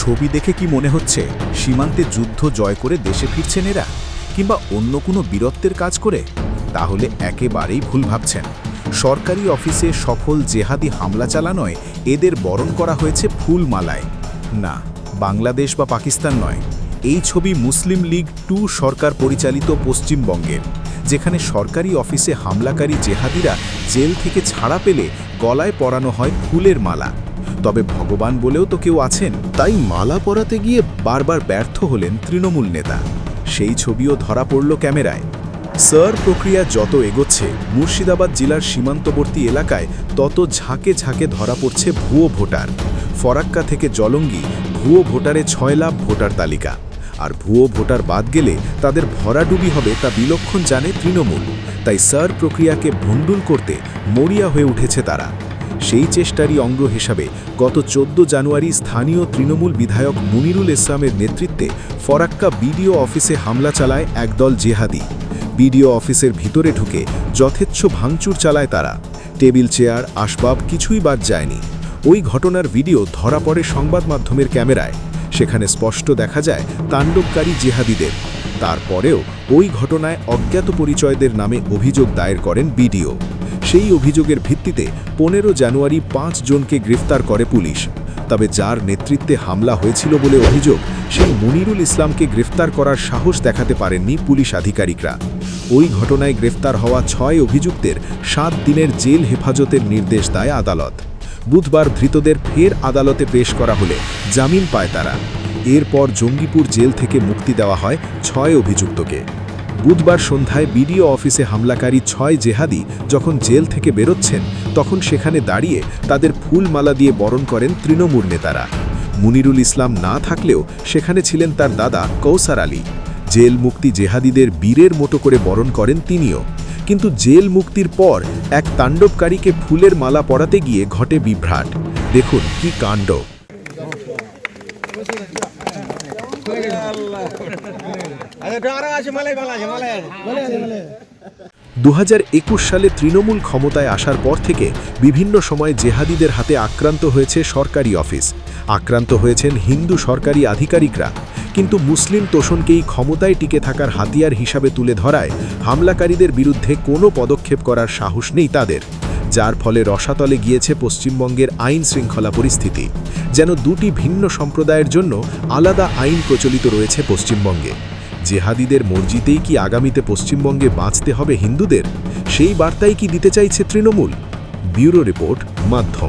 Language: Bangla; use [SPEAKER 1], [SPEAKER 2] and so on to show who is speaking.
[SPEAKER 1] ছবি দেখে কি মনে হচ্ছে? সীমান্তে যুদ্ধ জয় করে দেশে ফিরছেন এরা? কিংবা অন্য কোনো বীরত্বের কাজ করে? তাহলে একেবারেই ভুল ভাবছেন। সরকারি অফিসে সফল জেহাদি হামলা চালানোয় এদের বরণ করা হয়েছে ফুলমালায়। না, বাংলাদেশ বা পাকিস্তান নয়। এই ছবি মুসলিম লীগ টু সরকার পরিচালিত পশ্চিমবঙ্গের যেখানে সরকারি অফিসে হামলাকারী জেহাদিরা জেল থেকে ছাড়া পেলে গলায় পরানো হয় ফুলের মালা। তবে ভগবান বলেও তো কেউ আছেন। তাই মালা পরাতে গিয়ে বারবার ব্যর্থ হলেন তৃণমূল নেতা। সেই ছবিও ধরা পড়ল ক্যামেরায়। সার প্রক্রিয়া যত এগোচ্ছে, মুর্শিদাবাদ জেলার সীমান্তবর্তী এলাকায় তত ঝাঁকে ঝাঁকে ধরা পড়ছে ভুয়ো ভোটার। ফরাক্কা থেকে জলঙ্গি, ভুয়ো ভোটারে ছয় লাভ ভোটার তালিকা। আর ভুয়ো ভোটার বাদ গেলে তাদের ভরাডুবি হবে তা বিলক্ষণ জানে তৃণমূল। তাই সার প্রক্রিয়াকে ভণ্ডুল করতে মরিয়া হয়ে উঠেছে তারা। সেই চেষ্টারই অঙ্গ হিসাবে গত চোদ্দ জানুয়ারি স্থানীয় তৃণমূল বিধায়ক মুনিরুল ইসলামের নেতৃত্বে ফরাক্কা বিডিও অফিসে হামলা চালায় একদল জেহাদি। বিডিও অফিসের ভিতরে ঢুকে যথেচ্ছ ভাঙচুর চালায় তারা। টেবিল চেয়ার, আসবাব কিছুই বাদ যায়নি। ওই ঘটনার ভিডিও ধরা পড়ে সংবাদ মাধ্যমের ক্যামেরায়। সেখানে স্পষ্ট দেখা যায় তাণ্ডবকারী জেহাদিদের। তারপরেও ওই ঘটনায় অজ্ঞাত পরিচয়দের নামে অভিযোগ দায়ের করেন বিডিও। সেই অভিযোগের ভিত্তিতে পনেরো জানুয়ারি পাঁচ জনকে গ্রেফতার করে পুলিশ। তবে যার নেতৃত্বে হামলা হয়েছিল বলে অভিযোগ, সেই মনিরুল ইসলামকে গ্রেফতার করার সাহস দেখাতে পারেননি পুলিশ আধিকারিকরা। ওই ঘটনায় গ্রেফতার হওয়া ছয় অভিযুক্তের সাত দিনের জেল হেফাজতের নির্দেশ দেয় আদালত। বুধবার ধৃতদের ফের আদালতে পেশ করা হলে জামিন পায় তারা। এরপর জঙ্গিপুর জেল থেকে মুক্তি দেওয়া হয় ছয় অভিযুক্তকে। বুধবার সন্ধ্যায় বিডিও অফিসে হামলাকারী ছয় জেহাদি যখন জেল থেকে বেরোচ্ছেন, তখন সেখানে দাঁড়িয়ে তাদের ফুলমালা দিয়ে বরণ করেন তৃণমূল নেতারা। মুনিরুল ইসলাম না থাকলেও সেখানে ছিলেন তার দাদা কৌসার আলী। জেল মুক্তি জেহাদিদের বীরের মতো করে বরণ করেন তিনিও। কিন্তু জেল মুক্তির পর এক তাণ্ডবকারীকে ফুলের মালা পরাতে গিয়ে ঘটে বিভ্রাট। দেখুন কি কাণ্ড। দু হাজার একুশ সালে তৃণমূল ক্ষমতায় আসার পর থেকে বিভিন্ন সময় জেহাদিদের হাতে আক্রান্ত হয়েছে সরকারি অফিস। আক্রান্ত হয়েছেন হিন্দু সরকারি আধিকারিকরা। কিন্তু মুসলিম তোষণকেই ক্ষমতায় টিকে থাকার হাতিয়ার হিসাবে তুলে ধরায় হামলাকারীদের বিরুদ্ধে কোনো পদক্ষেপ করার সাহস নেই তাদের। যার ফলে রসাতলে গিয়েছে পশ্চিমবঙ্গের আইন শৃঙ্খলা পরিস্থিতি। যেন দুটি ভিন্ন সম্প্রদায়ের জন্য আলাদা আইন প্রচলিত রয়েছে পশ্চিমবঙ্গে। জেহাদিদের মর্জিতেই কি আগামীতে পশ্চিমবঙ্গে বাঁচতে হবে হিন্দুদের? সেই বার্তাই কি দিতে চাইছে তৃণমূল? ব্যুরো রিপোর্ট, মাধ্যম।